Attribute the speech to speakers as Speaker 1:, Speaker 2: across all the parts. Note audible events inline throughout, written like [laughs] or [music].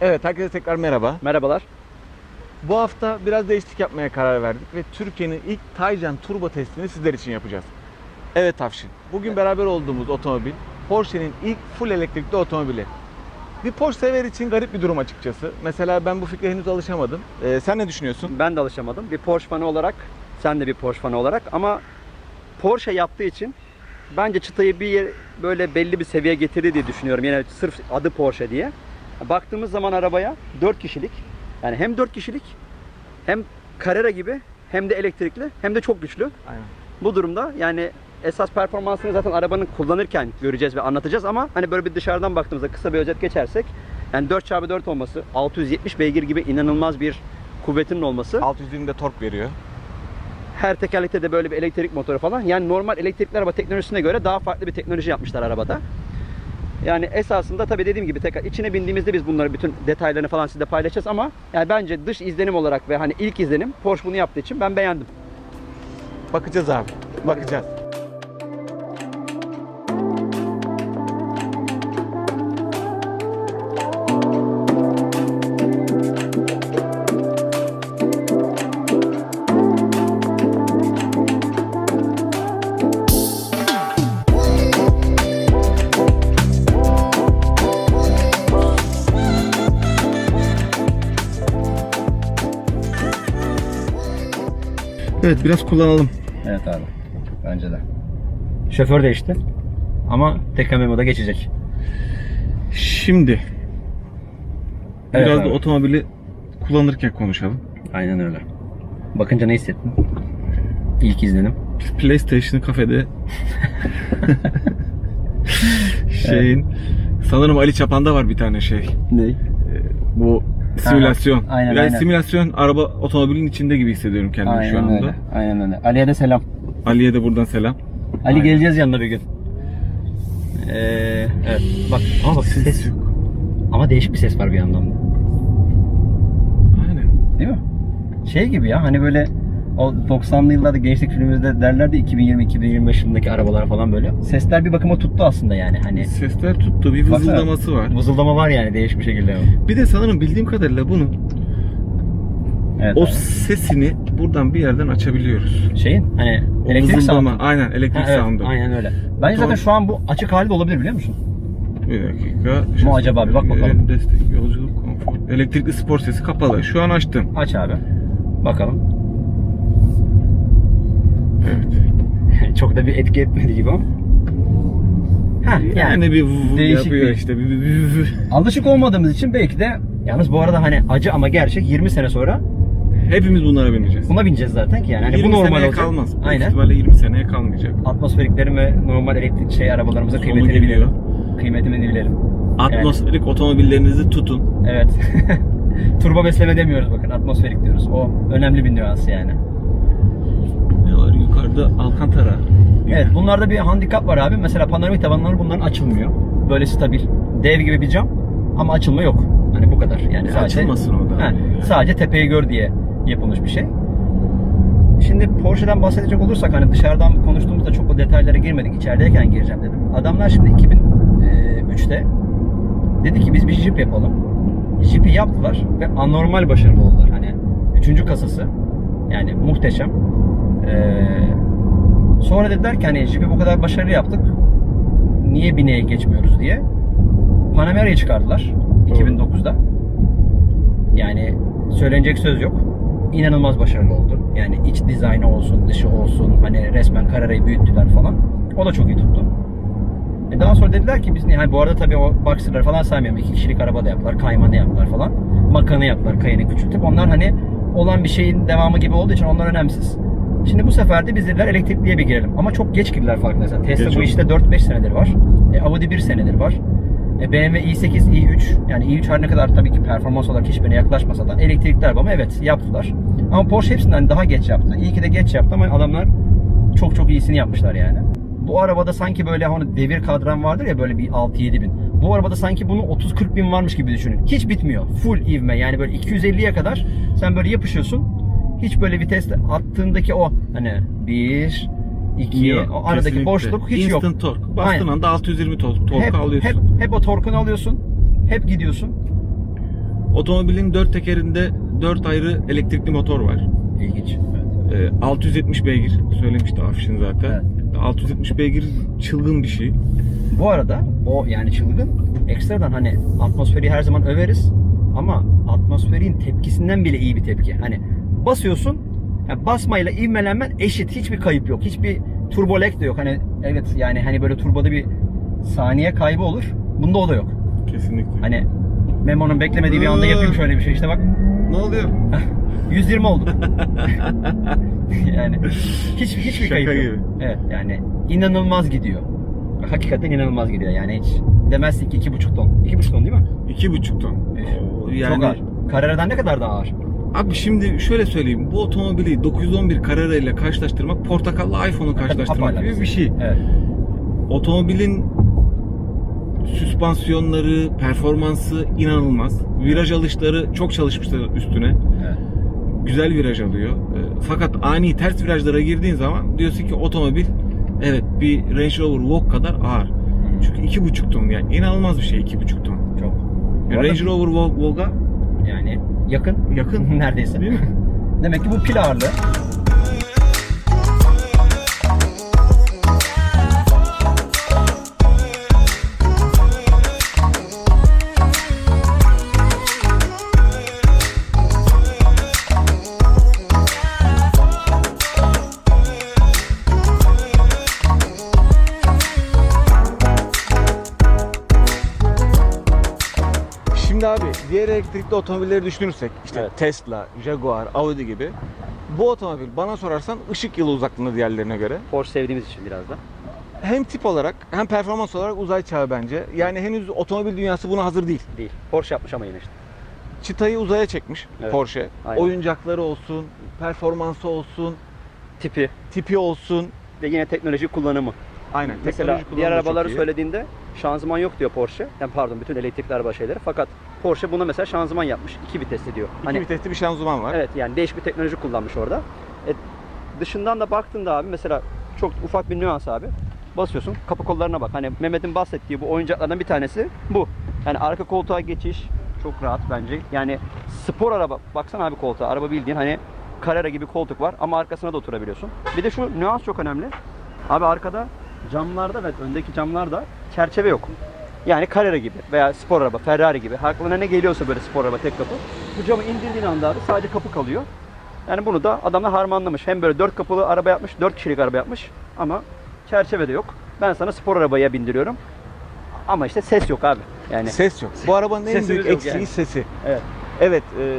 Speaker 1: Evet, herkese tekrar merhaba.
Speaker 2: Merhabalar.
Speaker 1: Bu hafta biraz değişiklik yapmaya karar verdik ve Türkiye'nin ilk Taycan turbo testini sizler için yapacağız. Evet Tavşin, bugün beraber olduğumuz otomobil Porsche'nin ilk full elektrikli otomobili. Bir Porsche sever için garip bir durum açıkçası. Mesela ben bu fikre henüz alışamadım. Ee, sen ne düşünüyorsun?
Speaker 2: Ben de alışamadım. Bir Porsche fanı olarak, sen de bir Porsche fanı olarak ama Porsche yaptığı için bence çıtayı bir yer, böyle belli bir seviyeye getirdi diye düşünüyorum. Yine sırf adı Porsche diye. Baktığımız zaman arabaya 4 kişilik. Yani hem 4 kişilik hem Carrera gibi hem de elektrikli hem de çok güçlü.
Speaker 1: Aynen.
Speaker 2: Bu durumda yani esas performansını zaten arabanın kullanırken göreceğiz ve anlatacağız ama hani böyle bir dışarıdan baktığımızda kısa bir özet geçersek yani 4x4 olması, 670 beygir gibi inanılmaz bir kuvvetinin olması.
Speaker 1: 620'de tork veriyor.
Speaker 2: Her tekerlekte de böyle bir elektrik motoru falan. Yani normal elektrikli araba teknolojisine göre daha farklı bir teknoloji yapmışlar arabada. Yani esasında tabii dediğim gibi tekrar içine bindiğimizde biz bunları bütün detaylarını falan sizle paylaşacağız ama yani bence dış izlenim olarak ve hani ilk izlenim Porsche bunu yaptığı için ben beğendim.
Speaker 1: Bakacağız abi, bakacağız. Evet, biraz kullanalım.
Speaker 2: Evet abi. Bence de. Şoför değişti. Ama tekrar memoda geçecek.
Speaker 1: Şimdi
Speaker 2: Evet
Speaker 1: biraz
Speaker 2: abi.
Speaker 1: da otomobili kullanırken konuşalım.
Speaker 2: Aynen öyle. Bakınca ne hissettin? İlk izlenim.
Speaker 1: PlayStation kafede [laughs] şeyin sanırım Ali Çapan'da var bir tane şey.
Speaker 2: Ne?
Speaker 1: Bu simülasyon.
Speaker 2: aynen,
Speaker 1: yani
Speaker 2: aynen.
Speaker 1: simülasyon araba otomobilin içinde gibi hissediyorum kendimi şu anda.
Speaker 2: öyle. Aynen öyle. Ali'ye de selam.
Speaker 1: Ali'ye de buradan selam.
Speaker 2: Ali
Speaker 1: Aynen.
Speaker 2: geleceğiz yanına bir gün. Ee, evet. Bak ama bak ses
Speaker 1: yok.
Speaker 2: ama değişik bir ses var bir yandan da.
Speaker 1: Aynen.
Speaker 2: Değil mi? Şey gibi ya hani böyle o 90'lı yıllarda gençlik filmimizde derlerdi 2020-2025 yılındaki arabalar falan böyle. Sesler bir bakıma tuttu aslında yani hani.
Speaker 1: Sesler tuttu. Bir
Speaker 2: Baksana.
Speaker 1: vızıldaması var.
Speaker 2: Vızıldama var yani değişik bir şekilde.
Speaker 1: Bir de sanırım bildiğim kadarıyla bunun
Speaker 2: Evet.
Speaker 1: o
Speaker 2: abi.
Speaker 1: sesini buradan bir yerden açabiliyoruz.
Speaker 2: şeyin hani
Speaker 1: O
Speaker 2: elektrik sound'u.
Speaker 1: Aynen elektrik
Speaker 2: Ha, evet,
Speaker 1: sound'u.
Speaker 2: Aynen öyle. Bence zaten
Speaker 1: Tamam.
Speaker 2: şu an bu açık hali de olabilir biliyor musun?
Speaker 1: Bir dakika.
Speaker 2: Mu acaba bir bak bakalım.
Speaker 1: Destek, yolculuk, konfor. Elektrikli spor sesi kapalı. Şu an açtım.
Speaker 2: Aç abi. Bakalım.
Speaker 1: Evet. [laughs]
Speaker 2: Çok da bir etki etmedi gibi ama. Heh, yani,
Speaker 1: Yani, bir
Speaker 2: değişik
Speaker 1: yapıyor
Speaker 2: bir-
Speaker 1: işte. Bir, bir, bir- bir-
Speaker 2: alışık olmadığımız için belki de yalnız bu arada hani acı ama gerçek 20 sene sonra
Speaker 1: Hepimiz bunlara bineceğiz.
Speaker 2: buna bineceğiz zaten ki yani. Hani
Speaker 1: 20
Speaker 2: bu normal
Speaker 1: seneye
Speaker 2: olacak.
Speaker 1: kalmaz.
Speaker 2: Aynen.
Speaker 1: ihtimalle 20 seneye kalmayacak.
Speaker 2: Atmosferiklerin ve normal elektrik şey arabalarımıza
Speaker 1: Sonu
Speaker 2: kıymetini
Speaker 1: geliyor.
Speaker 2: bilelim. Kıymetini bilelim.
Speaker 1: Atmosferik otomobillerinizi tutun.
Speaker 2: Evet. [laughs] Turbo besleme demiyoruz bakın atmosferik diyoruz. O önemli bir nüans yani.
Speaker 1: Yukarıda Alcantara.
Speaker 2: Evet bunlarda bir handikap var abi. Mesela panoramik tavanları bunların açılmıyor. Böyle stabil. Dev gibi bir cam ama açılma yok. Hani bu kadar. Yani
Speaker 1: E,
Speaker 2: sadece
Speaker 1: açılmasın o da.
Speaker 2: He,
Speaker 1: Yani.
Speaker 2: sadece tepeyi gör diye yapılmış bir şey. Şimdi Porsche'den bahsedecek olursak hani dışarıdan konuştuğumuzda çok o detaylara girmedik. İçerideyken gireceğim dedim. Adamlar şimdi 2003'te dedi ki biz bir Jeep yapalım. Jeep'i yaptılar ve anormal başarılı oldular. Hani üçüncü kasası yani muhteşem. Ee, sonra dediler ki hani Jeep'i bu kadar başarılı yaptık. Niye bineğe geçmiyoruz diye. Panamera'yı çıkardılar 2009'da. Yani söylenecek söz yok. İnanılmaz başarılı oldu. Yani iç dizaynı olsun, dışı olsun, hani resmen Carrera'yı büyüttüler falan. O da çok iyi tuttu. E daha sonra dediler ki biz niye? Hani bu arada tabii o Boxer'ları falan saymıyorum. İki kişilik araba da yaptılar, kaymanı yaptılar falan. Makanı yaptılar, kayını küçültüp. Onlar hani olan bir şeyin devamı gibi olduğu için onlar önemsiz. Şimdi bu sefer de biz dediler elektrikliye bir girelim. Ama çok geç girdiler farkındaysan. Tesla
Speaker 1: Geç
Speaker 2: bu
Speaker 1: oldu.
Speaker 2: işte 4-5 senedir var. E, Audi 1 senedir var. E, BMW i8, i3 yani i3 her ne kadar tabii ki performans olarak hiçbirine yaklaşmasa da elektrikli araba ama evet yaptılar. Ama Porsche hepsinden daha geç yaptı. İyi ki de geç yaptı ama adamlar çok çok iyisini yapmışlar yani. Bu arabada sanki böyle hani devir kadran vardır ya böyle bir 6-7 bin. Bu arabada sanki bunun 30-40 bin varmış gibi düşünün. Hiç bitmiyor. Full ivme yani böyle 250'ye kadar sen böyle yapışıyorsun. Hiç böyle viteste attığındaki o hani 1, 2,
Speaker 1: Yok,
Speaker 2: o aradaki
Speaker 1: kesinlikle.
Speaker 2: boşluk hiç yok.
Speaker 1: Instant torque. Bastığın
Speaker 2: Aynen.
Speaker 1: anda 620 tork, torku
Speaker 2: hep,
Speaker 1: alıyorsun.
Speaker 2: Hep, hep o torkunu alıyorsun. Hep gidiyorsun.
Speaker 1: Otomobilin dört tekerinde dört ayrı elektrikli motor var.
Speaker 2: İlginç. Evet.
Speaker 1: Ee, 670 beygir söylemişti Afşin zaten. 670 beygir çılgın bir şey.
Speaker 2: Bu arada o yani çılgın ekstradan hani atmosferi her zaman överiz ama atmosferin tepkisinden bile iyi bir tepki. Hani basıyorsun yani basmayla ivmelenmen eşit. Hiçbir kayıp yok. Hiçbir turbo lag de yok. Hani evet yani hani böyle turboda bir saniye kaybı olur. Bunda o da yok.
Speaker 1: Kesinlikle.
Speaker 2: Hani Memo'nun beklemediği bir anda yapayım şöyle bir şey. İşte bak
Speaker 1: ne oluyor? [laughs]
Speaker 2: 120 oldu. [laughs] yani hiç hiçbir
Speaker 1: Şaka
Speaker 2: kayıp yok.
Speaker 1: gibi.
Speaker 2: Evet yani inanılmaz gidiyor. Hakikaten inanılmaz gidiyor. Yani hiç demezsin ki iki buçuk ton. İki buçuk ton değil mi?
Speaker 1: İki buçuk ton. Oo, Yani
Speaker 2: Çok ağır. Carrera'dan ne kadar daha ağır?
Speaker 1: Abi şimdi şöyle söyleyeyim. Bu otomobili 911 Carrera ile karşılaştırmak portakallı iPhone'u karşılaştırmak gibi bir şey.
Speaker 2: Evet.
Speaker 1: Otomobilin süspansiyonları, performansı inanılmaz. Viraj alışları çok çalışmışlar üstüne.
Speaker 2: evet.
Speaker 1: Güzel viraj alıyor. E, Fakat ani ters virajlara girdiğin zaman diyorsun ki otomobil evet bir Range Rover Vogue kadar ağır. Çünkü iki buçuk ton yani inanılmaz bir şey iki buçuk ton.
Speaker 2: Çok.
Speaker 1: Yani Range Rover Vogue- Vogue'a
Speaker 2: yani yakın.
Speaker 1: yakın. [laughs]
Speaker 2: Neredeyse.
Speaker 1: Değil mi?
Speaker 2: Demek ki bu pil ağırlığı.
Speaker 1: Şimdi abi diğer elektrikli otomobilleri düşünürsek işte
Speaker 2: Evet.
Speaker 1: Tesla, Jaguar, Audi gibi bu otomobil bana sorarsan ışık yılı uzaklığında diğerlerine göre.
Speaker 2: Porsche sevdiğimiz için biraz da.
Speaker 1: Hem tip olarak hem performans olarak uzay çağı bence. Yani henüz otomobil dünyası buna hazır değil.
Speaker 2: Değil. Porsche yapmış ama yine işte.
Speaker 1: Çıtayı uzaya çekmiş
Speaker 2: Evet.
Speaker 1: Porsche.
Speaker 2: Aynen.
Speaker 1: Oyuncakları olsun, performansı olsun,
Speaker 2: Tipi
Speaker 1: tipi olsun.
Speaker 2: ve yine teknoloji kullanımı.
Speaker 1: Aynen.
Speaker 2: Mesela diğer arabaları söylediğinde şanzıman yok diyor Porsche. Yani pardon bütün elektrikli araba şeyleri. Fakat Porsche buna mesela şanzıman yapmış. iki vitesli diyor.
Speaker 1: İki
Speaker 2: Hani
Speaker 1: vitesli bir şanzıman var.
Speaker 2: evet yani değişik bir teknoloji kullanmış orada. E, dışından da baktığında abi mesela çok ufak bir nüans abi. Basıyorsun kapı kollarına bak. Hani Mehmet'in bahsettiği bu oyuncaklardan bir tanesi bu. Yani arka koltuğa geçiş çok rahat bence. Yani spor araba baksana abi koltuğa. Araba bildiğin hani Carrera gibi koltuk var ama arkasına da oturabiliyorsun. Bir de şu nüans çok önemli. Abi arkada camlarda ve öndeki camlarda çerçeve yok. Yani Carrera gibi veya spor araba, Ferrari gibi. Aklına ne geliyorsa böyle spor araba tek kapı. Bu camı indirdiğin anda abi sadece kapı kalıyor. Yani bunu da adamlar harmanlamış. Hem böyle dört kapılı araba yapmış, dört kişilik araba yapmış ama çerçeve de yok. Ben sana spor arabaya bindiriyorum. Ama işte ses yok abi. Yani
Speaker 1: Ses yok. Bu arabanın en
Speaker 2: Sesimiz
Speaker 1: büyük
Speaker 2: yok
Speaker 1: eksiği
Speaker 2: yani.
Speaker 1: sesi.
Speaker 2: evet.
Speaker 1: Evet, e,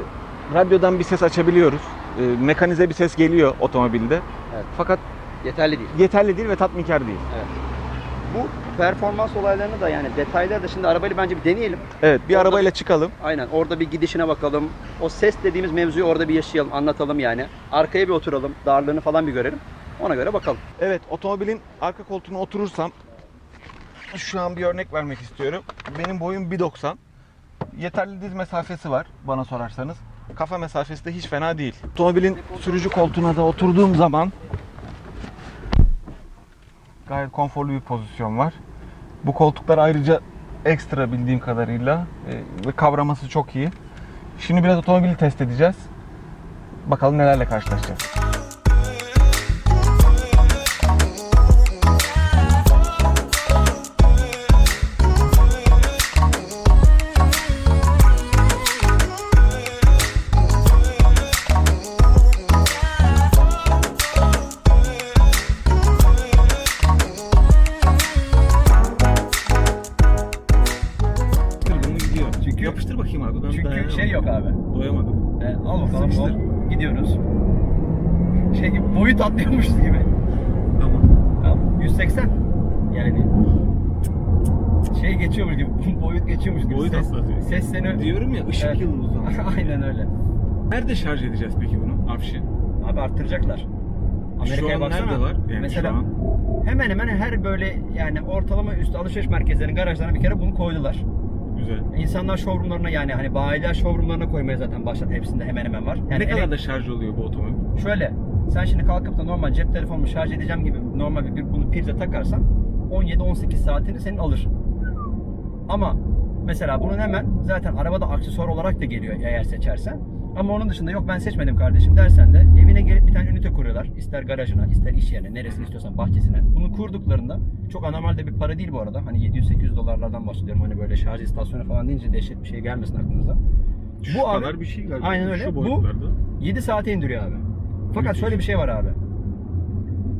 Speaker 1: radyodan bir ses açabiliyoruz. E, mekanize bir ses geliyor otomobilde.
Speaker 2: Evet.
Speaker 1: Fakat
Speaker 2: Yeterli değil.
Speaker 1: yeterli değil ve tatminkar değil.
Speaker 2: Evet. Bu performans olaylarını da yani detayları da şimdi arabayla bence bir deneyelim.
Speaker 1: Evet, bir
Speaker 2: Orada-
Speaker 1: arabayla çıkalım.
Speaker 2: Aynen orada bir gidişine bakalım. O ses dediğimiz mevzuyu orada bir yaşayalım, anlatalım yani. Arkaya bir oturalım, darlığını falan bir görelim. Ona göre bakalım.
Speaker 1: Evet, otomobilin arka koltuğuna oturursam şu an bir örnek vermek istiyorum. Benim boyum 1.90. Yeterli diz mesafesi var bana sorarsanız. Kafa mesafesi de hiç fena değil. Otomobilin sürücü koltuğuna da oturduğum zaman gayet konforlu bir pozisyon var. Bu koltuklar ayrıca ekstra bildiğim kadarıyla e, ve kavraması çok iyi. Şimdi biraz otomobili test edeceğiz. Bakalım nelerle karşılaşacağız.
Speaker 2: Boyut ses, seni...
Speaker 1: Diyorum ya ışık
Speaker 2: Evet.
Speaker 1: yılı uzun. [laughs]
Speaker 2: Aynen öyle.
Speaker 1: Nerede şarj edeceğiz peki bunu Afşin?
Speaker 2: Abi arttıracaklar. Amerika'ya
Speaker 1: an
Speaker 2: baksana.
Speaker 1: nerede var? Yani
Speaker 2: Mesela
Speaker 1: an.
Speaker 2: hemen hemen her böyle yani ortalama üstü alışveriş merkezlerinin garajlarına bir kere bunu koydular.
Speaker 1: Güzel.
Speaker 2: İnsanlar showroomlarına yani hani bayiler showroomlarına koymaya zaten başladı. Hepsinde hemen hemen var. Yani
Speaker 1: ne kadar
Speaker 2: ele-
Speaker 1: da şarj oluyor bu otomobil?
Speaker 2: Şöyle sen şimdi kalkıp da normal cep telefonumu şarj edeceğim gibi normal bir, bir bunu prize takarsan 17-18 saatini senin alır. Ama Mesela bunun hemen zaten arabada aksesuar olarak da geliyor eğer seçersen. Ama onun dışında yok ben seçmedim kardeşim dersen de evine gelip bir tane ünite kuruyorlar. İster garajına, ister iş yerine, neresini istiyorsan bahçesine. Bunu kurduklarında çok anormal de bir para değil bu arada. Hani 700-800 dolarlardan bahsediyorum. Hani böyle şarj istasyonu falan deyince dehşet bir şey gelmesin aklınıza.
Speaker 3: Şu
Speaker 2: Bu abi-
Speaker 3: kadar bir şey galiba.
Speaker 2: Aynen öyle. Bu-
Speaker 3: boyutlarda.
Speaker 2: 7 saate indiriyor abi. Fakat şöyle bir şey var abi.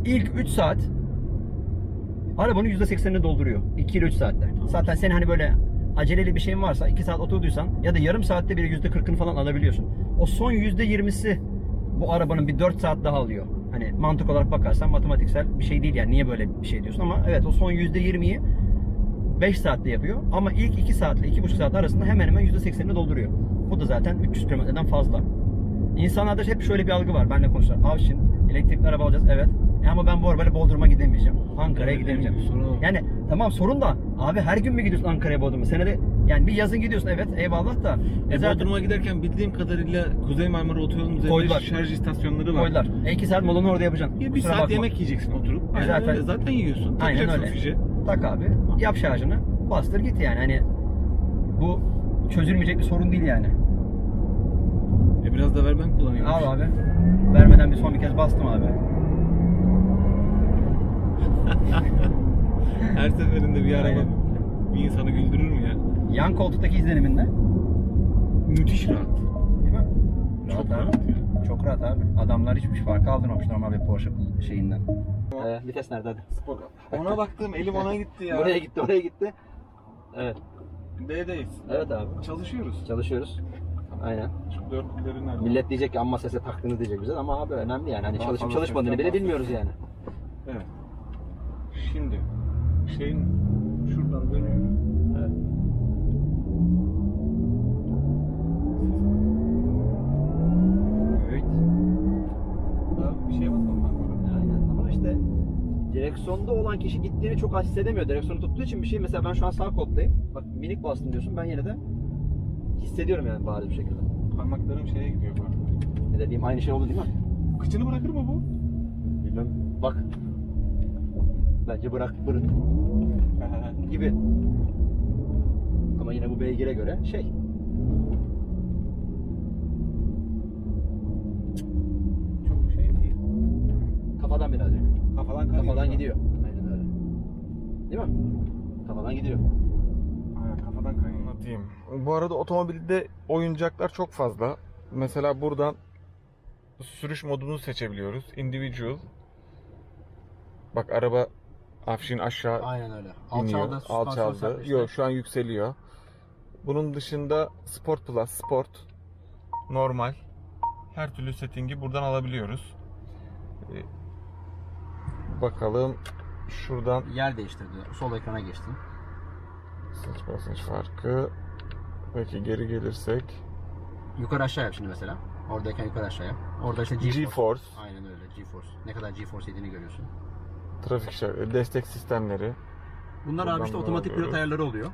Speaker 2: İlk 3 saat arabanın %80'ini dolduruyor. 2 ile 3 saatte. Zaten senin hani böyle aceleli bir şeyin varsa 2 saat oturduysan ya da yarım saatte bile %40'ını falan alabiliyorsun. O son %20'si bu arabanın bir 4 saat daha alıyor. Hani mantık olarak bakarsan matematiksel bir şey değil yani niye böyle bir şey diyorsun ama evet o son %20'yi 5 saatte yapıyor ama ilk 2 saatle 2,5 saat arasında hemen hemen %80'ini dolduruyor. Bu da zaten 300 kilometreden fazla. İnsanlarda hep şöyle bir algı var. Benle konuşuyorlar. Avşin elektrikli araba alacağız. Evet. E ama ben bu arabayla Bodrum'a gidemeyeceğim. Ankara'ya
Speaker 3: Evet,
Speaker 2: gidemeyeceğim.
Speaker 3: sorun.
Speaker 2: Yani tamam sorun da abi her gün mü gidiyorsun Ankara'ya Bodrum'a? Senede yani bir yazın gidiyorsun evet eyvallah da.
Speaker 3: E,
Speaker 2: zaten
Speaker 3: Bodrum'a giderken bildiğim kadarıyla Kuzey Marmara Otoyolu'nun üzerinde
Speaker 2: Koydular.
Speaker 3: şarj istasyonları var.
Speaker 2: koydular. E iki saat molanı orada yapacaksın.
Speaker 3: Ya bir
Speaker 2: Kusura
Speaker 3: saat
Speaker 2: bakma.
Speaker 3: yemek yiyeceksin oturup. Aynen
Speaker 2: zaten-
Speaker 3: öyle. Zaten yiyorsun.
Speaker 2: Aynen öyle.
Speaker 3: fişe.
Speaker 2: Tak abi. Yap şarjını. Bastır git yani. Hani bu çözülmeyecek bir sorun değil yani.
Speaker 3: E biraz da ver ben kullanayım.
Speaker 2: Al abi. Vermeden bir son bir kez bastım abi. [laughs]
Speaker 3: Her seferinde bir araba
Speaker 2: Aynen.
Speaker 3: bir insanı güldürür mü ya?
Speaker 2: Yan koltuktaki izlenimin ne?
Speaker 3: Müthiş rahat.
Speaker 2: Değil mi?
Speaker 3: Çok
Speaker 2: abi.
Speaker 3: rahat ya.
Speaker 2: Çok rahat abi. Adamlar hiçbir fark kaldırmamış normal bir Porsche şeyinden. Ee, vites nerede hadi?
Speaker 3: Ona baktım elim ona gitti ya.
Speaker 2: Oraya gitti, oraya gitti. Evet.
Speaker 3: D'deyiz.
Speaker 2: Evet abi.
Speaker 3: Çalışıyoruz.
Speaker 2: Çalışıyoruz. Aynen.
Speaker 3: Şu dörtlüleri nerede?
Speaker 2: Millet diyecek ki amma sese taktığını diyecek bize ama abi önemli yani. Hani çalışıp çalışmadığını bile bilmiyoruz yani.
Speaker 3: Evet. Şimdi şeyin şuradan dönüyorum.
Speaker 2: Evet. Evet.
Speaker 3: Daha bir şey basmam burada.
Speaker 2: Aynen ama işte direksiyonda olan kişi gittiğini çok hissedemiyor. Direksiyonu tuttuğu için bir şey mesela ben şu an sağ koltuktayım. Bak minik bastım diyorsun ben yine de hissediyorum yani bariz bir şekilde.
Speaker 3: Parmaklarım şeye gidiyor bu.
Speaker 2: Ne dediğim aynı şey oldu değil mi?
Speaker 3: Kıçını bırakır mı bu?
Speaker 2: Bilmem. Bak. Bence bırak bırak [laughs] gibi. Ama yine bu beygire göre şey.
Speaker 3: Çok şey değil.
Speaker 2: Kafadan birazcık.
Speaker 3: Kafadan kayıyor.
Speaker 2: Kafadan gidiyor. Aynen öyle. Değil mi? Kafadan gidiyor.
Speaker 3: Aynen kafadan kayıyor.
Speaker 1: Anlatayım. Bu arada otomobilde oyuncaklar çok fazla. Mesela buradan sürüş modunu seçebiliyoruz. Individual. Bak araba afşin aşağı
Speaker 2: Aynen öyle.
Speaker 1: iniyor. Alçaldı. Yok şu an yükseliyor. Bunun dışında Sport Plus, Sport, normal. Her türlü settingi buradan alabiliyoruz. Ee, Bakalım şuradan
Speaker 2: Yer değiştirdi. Sol ekrana geçtim.
Speaker 1: saç basınç farkı. Peki geri gelirsek
Speaker 2: Yukarı aşağı yap şimdi mesela. Oradayken yukarı aşağı yap. Orada işte GeForce.
Speaker 1: GeForce,
Speaker 2: Aynen öyle GeForce. Ne kadar GeForce yediğini görüyorsun.
Speaker 1: Trafik işaretleri, destek sistemleri.
Speaker 2: Bunlar
Speaker 1: Buradan
Speaker 2: abi işte otomatik pilot ayarları oluyor.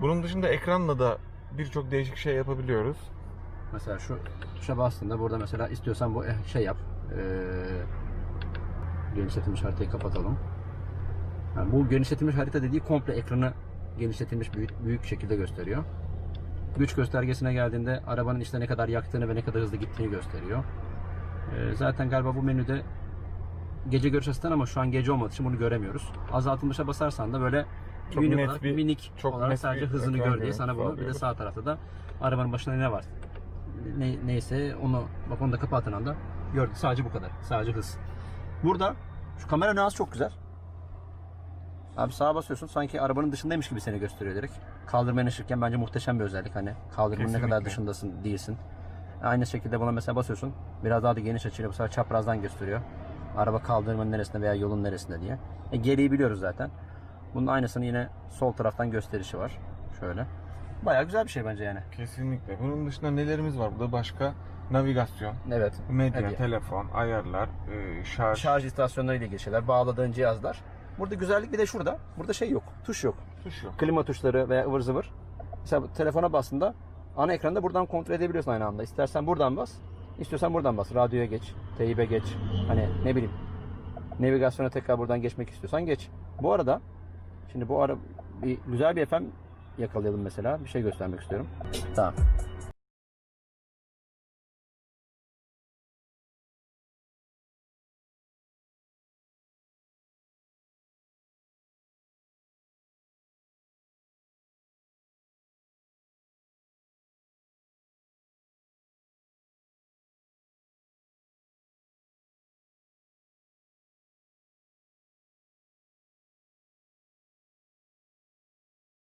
Speaker 1: Bunun dışında ekranla da birçok değişik şey yapabiliyoruz.
Speaker 2: Mesela şu tuşa bastığında burada mesela istiyorsan bu eh, şey yap. Ee, genişletilmiş haritayı kapatalım. Yani bu genişletilmiş harita dediği komple ekranı genişletilmiş büyük, büyük şekilde gösteriyor. Güç göstergesine geldiğinde arabanın işte ne kadar yaktığını ve ne kadar hızlı gittiğini gösteriyor. Ee, zaten galiba bu menüde gece görüş asistanı ama şu an gece olmadığı için bunu göremiyoruz. Azaltılmışa basarsan da böyle
Speaker 1: Çok
Speaker 2: minik olarak,
Speaker 1: bir-
Speaker 2: minik
Speaker 1: çok
Speaker 2: olarak sadece hızını gör diye sana bunu bir de sağ tarafta da arabanın başında ne var ne, neyse onu bak onu da kapattığın anda gördük. Sadece bu kadar. Sadece hız. Burada şu kamera nüansı çok güzel. Abi sağa basıyorsun sanki arabanın dışındaymış gibi seni gösteriyor direkt. Kaldırmaya yanaşırken bence muhteşem bir özellik hani kaldırmanın ne kadar dışındasın değilsin. Aynı şekilde buna mesela basıyorsun. Biraz daha da geniş açıyla bu sefer çaprazdan gösteriyor. Araba kaldırmanın neresinde veya yolun neresinde diye. E, geriyi biliyoruz zaten. Bunun aynısını yine sol taraftan gösterişi var. Şöyle. Bayağı güzel bir şey bence yani.
Speaker 1: Kesinlikle. Bunun dışında nelerimiz var burada? Başka navigasyon,
Speaker 2: Evet.
Speaker 1: medya,
Speaker 2: Hadi.
Speaker 1: telefon, ayarlar, e, şarj.
Speaker 2: Şarj istasyonları ile ilgili şeyler, bağladığın cihazlar. Burada güzellik bir de şurada. Burada şey yok. Tuş yok.
Speaker 1: Tuş yok.
Speaker 2: Klima tuşları veya ıvır zıvır. Mesela telefona bastığında ana ekranda buradan kontrol edebiliyorsun aynı anda. İstersen buradan bas, istiyorsan buradan bas. Radyoya geç, teybe geç. Hani ne bileyim. Navigasyona tekrar buradan geçmek istiyorsan geç. Bu arada şimdi bu ara bir, güzel bir FM yakalayalım mesela. Bir şey göstermek istiyorum. Tamam.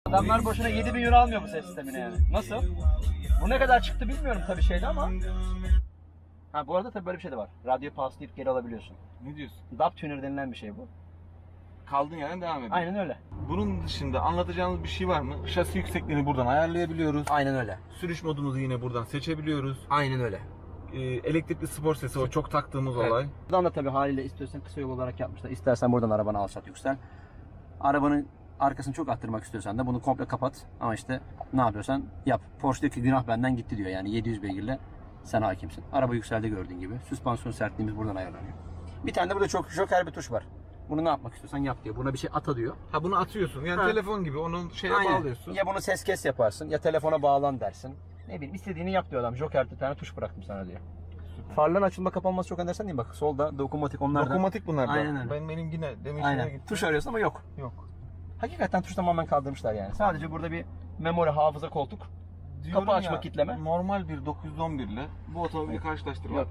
Speaker 2: Adamlar boşuna 7000 euro almıyor bu ses sistemine yani. Nasıl? Bu ne kadar çıktı bilmiyorum tabii şeyde ama. Ha bu arada tabii böyle bir şey de var. Radyo paslayıp geri alabiliyorsun.
Speaker 1: Ne diyorsun?
Speaker 2: DAB tuner denilen bir şey bu.
Speaker 1: Kaldığın yerden devam ediyor.
Speaker 2: Aynen öyle.
Speaker 1: Bunun dışında anlatacağınız bir şey var mı? Şasi yüksekliğini buradan ayarlayabiliyoruz.
Speaker 2: Aynen öyle.
Speaker 1: Sürüş modumuzu yine buradan seçebiliyoruz.
Speaker 2: Aynen öyle.
Speaker 1: Ee, elektrikli spor sesi o çok taktığımız
Speaker 2: Evet.
Speaker 1: olay.
Speaker 2: Buradan da tabii haliyle istiyorsan kısa yol olarak yapmışlar. İstersen buradan arabanı alsat yüksel. Arabanın arkasını çok arttırmak istiyorsan da bunu komple kapat. Ama işte ne yapıyorsan yap. Porsche'deki günah benden gitti diyor. Yani 700 beygirle sen hakimsin. Araba yükseldi gördüğün gibi. Süspansiyon sertliğimiz buradan ayarlanıyor. Bir tane de burada çok joker bir tuş var. Bunu ne yapmak istiyorsan yap diyor. Buna bir şey ata diyor.
Speaker 1: Ha bunu atıyorsun. Yani
Speaker 2: Ha.
Speaker 1: telefon gibi onu şeye
Speaker 2: Aynen.
Speaker 1: bağlıyorsun.
Speaker 2: Ya bunu ses kes yaparsın ya telefona bağlan dersin. Ne bileyim istediğini yap diyor adam. Joker bir tane tuş bıraktım sana diyor. Farların açılma kapanması çok enteresan değil mi? Bak solda dokunmatik onlar da.
Speaker 1: Dokunmatik bunlar da.
Speaker 2: Aynen öyle.
Speaker 1: Ben benim yine demin
Speaker 2: Aynen. Tuş arıyorsun ama yok.
Speaker 1: Yok.
Speaker 2: Hakikaten tuş tamamen kaldırmışlar yani. Sadece burada bir memori hafıza koltuk.
Speaker 1: Diyorum
Speaker 2: Kapı açma,
Speaker 1: ya,
Speaker 2: kitleme.
Speaker 1: Normal bir 911 ile bu otomobili
Speaker 2: Evet.
Speaker 1: karşılaştırmak.
Speaker 2: Yok.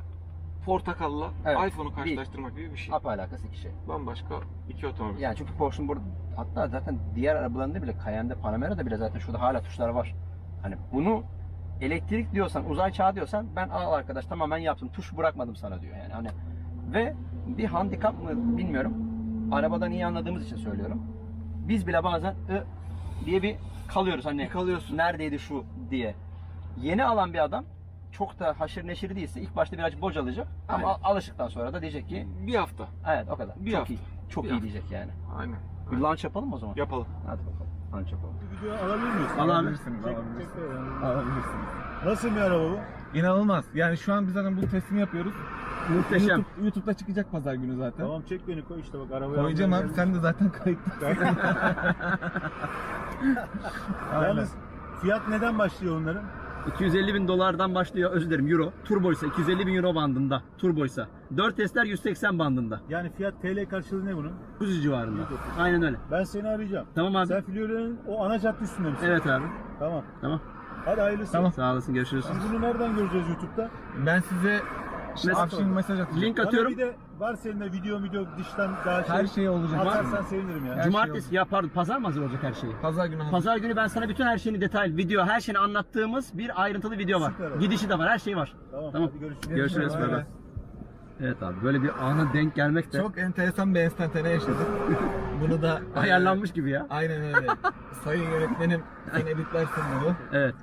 Speaker 1: Portakalla
Speaker 2: Evet.
Speaker 1: iPhone'u karşılaştırmak gibi bir şey.
Speaker 2: Hap alakası iki şey.
Speaker 1: Bambaşka iki otomobil.
Speaker 2: Yani çünkü Porsche'un burada hatta zaten diğer arabalarında bile Cayenne'de Panamera'da bile zaten şurada hala tuşlar var. Hani bunu elektrik diyorsan, uzay çağı diyorsan ben al arkadaş tamamen yaptım. Tuş bırakmadım sana diyor yani. Hani ve bir handikap mı bilmiyorum. Arabadan iyi anladığımız için söylüyorum. Biz bile bazen ı diye bir kalıyoruz hani.
Speaker 1: Bir kalıyorsun.
Speaker 2: Neredeydi şu diye. Yeni alan bir adam çok da haşır neşir değilse ilk başta birazcık bocalacak ama
Speaker 1: Aynen.
Speaker 2: alıştıktan sonra da diyecek ki
Speaker 1: Bir hafta.
Speaker 2: evet o kadar.
Speaker 1: Bir
Speaker 2: çok
Speaker 1: hafta.
Speaker 2: iyi. Çok
Speaker 1: Bir
Speaker 2: iyi
Speaker 1: hafta.
Speaker 2: diyecek yani.
Speaker 1: Aynen.
Speaker 2: Bir launch yapalım mı o zaman?
Speaker 1: Yapalım.
Speaker 2: Hadi bakalım. Launch yapalım.
Speaker 3: Video alabilir miyiz?
Speaker 2: Al abi.
Speaker 1: Alabilirsiniz,
Speaker 3: Çek-
Speaker 1: alabilirsiniz.
Speaker 3: çek.
Speaker 1: Alabilirsiniz.
Speaker 3: Nasıl bir araba bu?
Speaker 1: İnanılmaz. Yani şu an biz zaten bu testini yapıyoruz.
Speaker 2: Muhteşem.
Speaker 1: YouTube, YouTube'da çıkacak pazar günü zaten.
Speaker 3: Tamam çek beni koy işte bak arabaya.
Speaker 1: Koyacağım abi. Sen de zaten kayıttasın. [laughs]
Speaker 3: Yalnız fiyat neden başlıyor onların?
Speaker 2: 250 bin dolardan başlıyor özür dilerim euro. Turboysa 250 bin euro bandında. Turboysa. 4 testler 180 bandında.
Speaker 3: Yani fiyat TL karşılığı ne bunun?
Speaker 2: 900 civarında.
Speaker 3: 130.
Speaker 2: Aynen öyle.
Speaker 3: Ben seni arayacağım.
Speaker 2: Tamam abi.
Speaker 3: Sen Florya'nın o ana cadde üstünde misin?
Speaker 2: Evet abi.
Speaker 3: Tamam.
Speaker 2: Tamam.
Speaker 3: Hadi hayırlısı.
Speaker 1: Tamam.
Speaker 2: Sağ olasın görüşürüz.
Speaker 3: Biz bunu nereden göreceğiz YouTube'da?
Speaker 1: Ben size
Speaker 2: Mesaj-
Speaker 1: abi şimdi mesaj atacağım.
Speaker 2: Link
Speaker 3: Bana
Speaker 2: atıyorum.
Speaker 3: bir de var senin de video video dıştan daha şey.
Speaker 1: Her şey olacak.
Speaker 3: Atarsan sevinirim ya.
Speaker 1: Her
Speaker 2: Cumartesi
Speaker 1: şey
Speaker 2: ya pardon pazar mı hazır olacak her şey?
Speaker 1: Pazar günü hazır.
Speaker 2: Pazar günü ben sana bütün her şeyini detaylı video, her şeyini anlattığımız bir ayrıntılı video var.
Speaker 3: Süper.
Speaker 2: Gidişi de var, her şey var.
Speaker 3: Tamam,
Speaker 2: Tamam.
Speaker 3: hadi görüşürüz.
Speaker 2: Görüşürüz.
Speaker 1: Bay
Speaker 2: bay bay.
Speaker 1: bay.
Speaker 2: Evet abi böyle bir ana denk gelmek de
Speaker 1: Çok enteresan bir enstantane yaşadık. [laughs] Bunu da
Speaker 2: ayarlanmış gibi ya.
Speaker 1: Aynen öyle. [laughs] Sayın yönetmenim sen editlersin bunu.
Speaker 2: Evet.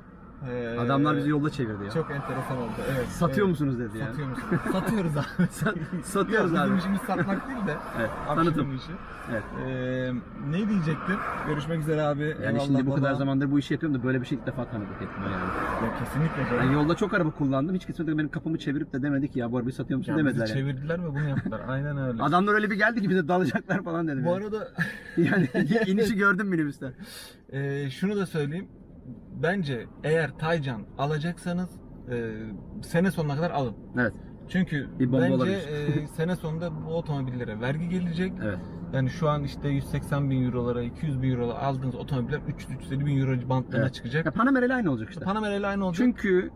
Speaker 1: Ee,
Speaker 2: Adamlar bizi yolda çevirdi ya.
Speaker 1: Çok enteresan oldu. Evet.
Speaker 2: Satıyor
Speaker 1: evet.
Speaker 2: musunuz dedi ya.
Speaker 1: Satıyor musun? Satıyoruz abi. [laughs]
Speaker 2: Satıyoruz abi.
Speaker 1: Bizim işimiz satmak değil de. [laughs]
Speaker 2: Evet. Tanıtım.
Speaker 1: işi.
Speaker 2: Evet.
Speaker 1: Ee, ne diyecektim? Görüşmek üzere abi.
Speaker 2: Yani
Speaker 1: Eyvallah
Speaker 2: şimdi bu
Speaker 1: baba.
Speaker 2: kadar zamandır bu işi yapıyorum da böyle bir şey ilk defa tanıdık ettim yani.
Speaker 1: Ya kesinlikle.
Speaker 2: yani yolda çok araba kullandım. Hiç kimse de benim kapımı çevirip de demedi ki ya bu arabayı satıyor musun
Speaker 1: Ya
Speaker 2: demediler
Speaker 1: bizi
Speaker 2: yani.
Speaker 1: çevirdiler ve bunu yaptılar. [laughs] Aynen öyle.
Speaker 2: Adamlar öyle bir geldi ki bize dalacaklar falan dedim.
Speaker 1: Bu
Speaker 2: yani.
Speaker 1: arada
Speaker 2: yani inişi gördüm minibüsten.
Speaker 1: e, şunu da söyleyeyim. Bence eğer Taycan alacaksanız e, sene sonuna kadar alın.
Speaker 2: Evet.
Speaker 1: Çünkü
Speaker 2: Bir bomba
Speaker 1: bence
Speaker 2: olabilir.
Speaker 1: e, [laughs] sene sonunda bu otomobillere vergi gelecek.
Speaker 2: Evet.
Speaker 1: Yani şu an işte 180 bin eurolara, 200 bin eurolara aldığınız otomobiller 300-350 bin euro bantlarına
Speaker 2: Evet.
Speaker 1: çıkacak.
Speaker 2: Ya Panamera ile aynı olacak işte.
Speaker 1: Panamera ile aynı olacak.
Speaker 2: Çünkü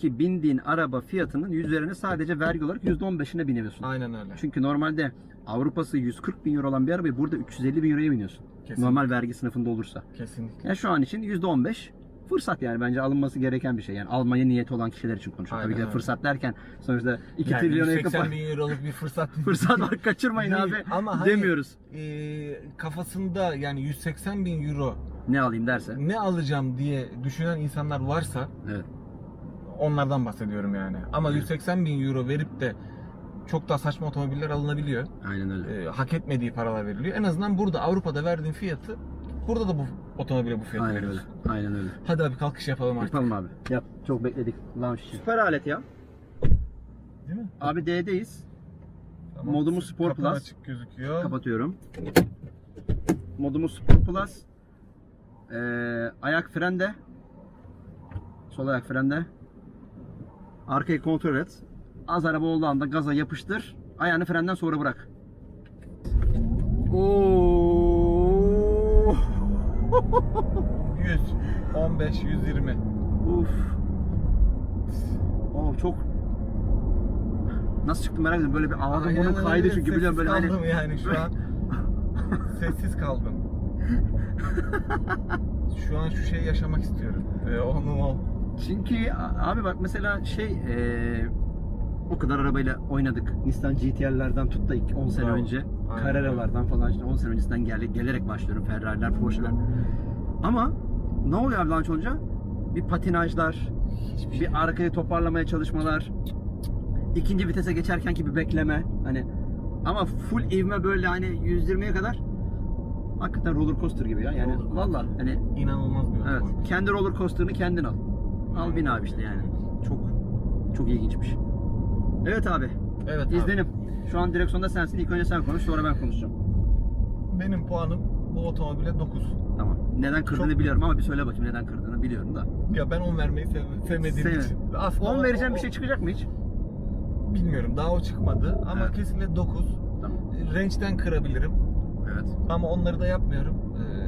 Speaker 2: Avrupa'daki bindiğin araba fiyatının üzerine sadece vergi olarak %15'ine biniyorsun.
Speaker 1: Aynen öyle.
Speaker 2: Çünkü normalde Avrupa'sı 140 bin euro olan bir arabayı burada 350 bin euroya biniyorsun.
Speaker 1: Kesinlikle.
Speaker 2: Normal vergi sınıfında olursa.
Speaker 1: Kesinlikle.
Speaker 2: Yani şu an için %15 fırsat yani bence alınması gereken bir şey. Yani almaya niyeti olan kişiler için konuşuyorum. Tabii ki de
Speaker 1: öyle.
Speaker 2: fırsat derken sonuçta 2
Speaker 1: Yani
Speaker 2: trilyona yakın
Speaker 1: 180
Speaker 2: para-
Speaker 1: bin euroluk bir fırsat. [laughs]
Speaker 2: fırsat var kaçırmayın abi
Speaker 1: Ama hani-
Speaker 2: demiyoruz.
Speaker 1: e, kafasında yani 180 bin euro
Speaker 2: Ne alayım derse.
Speaker 1: ne alacağım diye düşünen insanlar varsa
Speaker 2: Evet.
Speaker 1: Onlardan bahsediyorum yani. Ama 180 bin euro verip de çok daha saçma otomobiller alınabiliyor.
Speaker 2: Aynen öyle.
Speaker 1: E, hak etmediği paralar veriliyor. En azından burada Avrupa'da verdiğin fiyatı burada da bu otomobile bu fiyatı
Speaker 2: Aynen öyle.
Speaker 1: veriyorsun.
Speaker 2: Aynen öyle.
Speaker 1: Hadi abi kalkış yapalım artık.
Speaker 2: Yapalım abi. Yap. Çok bekledik. Launch için. Süper alet ya.
Speaker 1: Değil mi?
Speaker 2: Abi D'deyiz.
Speaker 1: Tamam.
Speaker 2: Modumuz Spor
Speaker 1: Kapağı
Speaker 2: Plus.
Speaker 1: açık gözüküyor.
Speaker 2: Kapatıyorum. Modumuz Sport Plus. Ee, ayak frende. Sol ayak frende. Arkayı kontrol et. Az araba olduğu anda gaza yapıştır. Ayağını frenden sonra bırak. Oo.
Speaker 1: 100, 15, 120.
Speaker 2: Uf. Oo çok Nasıl çıktı merak ediyorum. Böyle bir ağzım burnum kaydı çünkü biliyorum böyle hani
Speaker 1: kaldım yani şu an. [laughs] sessiz kaldım. [laughs] şu an şu şeyi yaşamak istiyorum. Ee, onun o.
Speaker 2: Çünkü abi bak mesela şey eee, o kadar arabayla oynadık. Nissan GTR'lerden tut da ilk 10 sene
Speaker 1: Bravo.
Speaker 2: önce.
Speaker 1: Aynen.
Speaker 2: Carrera'lardan falan işte 10 sene öncesinden gel gelerek başlıyorum. Ferrari'ler, Porsche'ler. Ama ne oluyor abi launch olunca? Bir patinajlar,
Speaker 1: Hiçbir şey.
Speaker 2: bir arkayı toparlamaya çalışmalar, ikinci vitese geçerken ki bir bekleme. Hani ama full ivme böyle hani 120'ye kadar hakikaten roller coaster gibi ya. Yani
Speaker 1: Roller
Speaker 2: valla hani
Speaker 1: İnanılmaz bir
Speaker 2: Evet. Kendi roller coaster'ını kendin al. Al bin abi işte yani. Çok çok ilginçmiş. Evet abi.
Speaker 1: Evet abi.
Speaker 2: İzlenim. Şu an direksiyonda sensin. İlk önce sen konuş sonra ben konuşacağım.
Speaker 1: Benim puanım bu otomobile 9.
Speaker 2: Tamam. Neden kırdığını
Speaker 1: Çok-
Speaker 2: biliyorum ama bir söyle bakayım neden kırdığını biliyorum da.
Speaker 1: Ya ben 10 vermeyi sev- sevmediğim
Speaker 2: Sevme.
Speaker 1: için. Aslında
Speaker 2: 10
Speaker 1: o-
Speaker 2: vereceğim
Speaker 1: o-
Speaker 2: bir şey çıkacak mı hiç?
Speaker 1: Bilmiyorum daha o çıkmadı ama
Speaker 2: Evet.
Speaker 1: kesinlikle 9.
Speaker 2: Tamam.
Speaker 1: Range'den kırabilirim
Speaker 2: Evet.
Speaker 1: ama onları da yapmıyorum. Ee,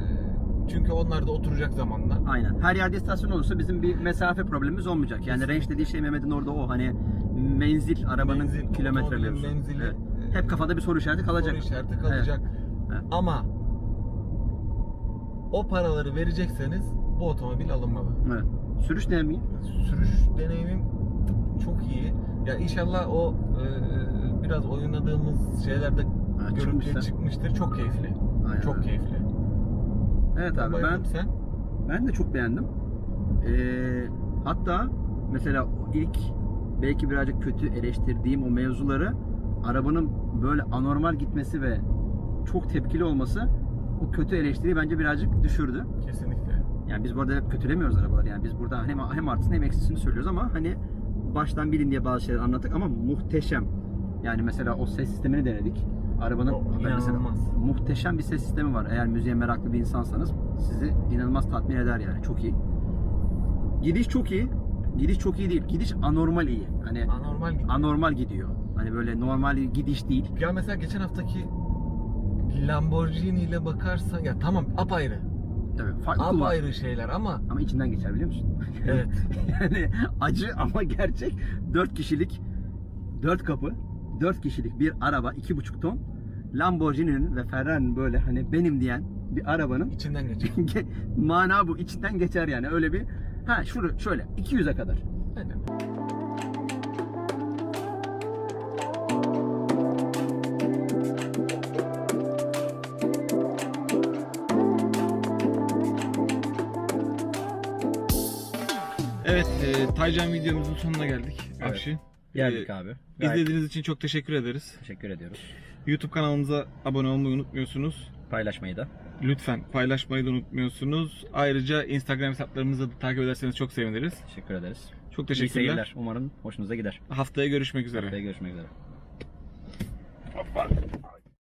Speaker 1: çünkü onlar da oturacak zamanla.
Speaker 2: Aynen. Her yerde istasyon olursa bizim bir mesafe problemimiz olmayacak. Yani range dediği şey Mehmet'in orada o hani menzil arabanın
Speaker 1: Menzil,
Speaker 2: kilometre
Speaker 1: otomobilin
Speaker 2: mevzusu.
Speaker 1: menzili,
Speaker 2: Evet.
Speaker 1: e,
Speaker 2: Hep kafada bir soru işareti kalacak.
Speaker 1: Soru işareti kalacak.
Speaker 2: Evet.
Speaker 1: Ama o paraları verecekseniz bu otomobil alınmalı.
Speaker 2: Evet. Sürüş deneyimi
Speaker 1: Sürüş deneyimim çok iyi. Ya inşallah o e, biraz oynadığımız şeylerde
Speaker 2: Ha,
Speaker 1: görüntüye
Speaker 2: çıkmışsa.
Speaker 1: çıkmıştır. Çok keyifli.
Speaker 2: Aynen.
Speaker 1: Çok keyifli.
Speaker 2: Evet abi ben
Speaker 1: Bayıldım sen.
Speaker 2: Ben de çok beğendim. Ee, hatta mesela ilk belki birazcık kötü eleştirdiğim o mevzuları arabanın böyle anormal gitmesi ve çok tepkili olması o kötü eleştiriyi bence birazcık düşürdü.
Speaker 1: Kesinlikle.
Speaker 2: Yani biz burada hep kötülemiyoruz arabaları. Yani biz burada hem hem artısını hem eksisini söylüyoruz ama hani baştan bilin diye bazı şeyler anlattık ama muhteşem. Yani mesela o ses sistemini denedik. Arabanın
Speaker 1: O
Speaker 2: mesela
Speaker 1: inanılmaz.
Speaker 2: muhteşem bir ses sistemi var. Eğer müziğe meraklı bir insansanız sizi inanılmaz tatmin eder yani. Çok iyi. Gidiş çok iyi. Gidiş çok iyi değil. Gidiş anormal iyi. Hani
Speaker 1: Anormal gidiyor.
Speaker 2: anormal gidiyor. Hani böyle normal gidiş değil.
Speaker 1: Ya mesela geçen haftaki Lamborghini ile bakarsan ya tamam apayrı.
Speaker 2: Tabii farklı kullan.
Speaker 1: Apayrı şeyler ama
Speaker 2: Ama içinden geçer biliyor musun?
Speaker 1: evet. [laughs]
Speaker 2: yani acı ama gerçek. 4 kişilik 4 kapı 4 kişilik bir araba 2,5 ton Lamborghini'nin ve Ferrari'nin böyle hani benim diyen bir arabanın
Speaker 1: içinden geçiyor. [laughs]
Speaker 2: Ge- mana bu içinden geçer yani öyle bir ha şunu şöyle 200'e kadar
Speaker 1: Aynen. Evet, e, Taycan videomuzun sonuna geldik.
Speaker 2: Evet.
Speaker 1: Afşin.
Speaker 2: Geldik
Speaker 1: E,
Speaker 2: abi
Speaker 1: İzlediğiniz için çok teşekkür ederiz.
Speaker 2: teşekkür ediyoruz
Speaker 1: YouTube kanalımıza abone olmayı unutmuyorsunuz.
Speaker 2: paylaşmayı da
Speaker 1: Lütfen paylaşmayı da unutmuyorsunuz. Ayrıca Instagram hesaplarımızı da takip ederseniz çok seviniriz.
Speaker 2: teşekkür ederiz
Speaker 1: Çok
Speaker 2: İyi
Speaker 1: teşekkürler.
Speaker 2: seyirler umarım hoşunuza gider
Speaker 1: Haftaya görüşmek üzere.
Speaker 2: haftaya görüşmek üzere.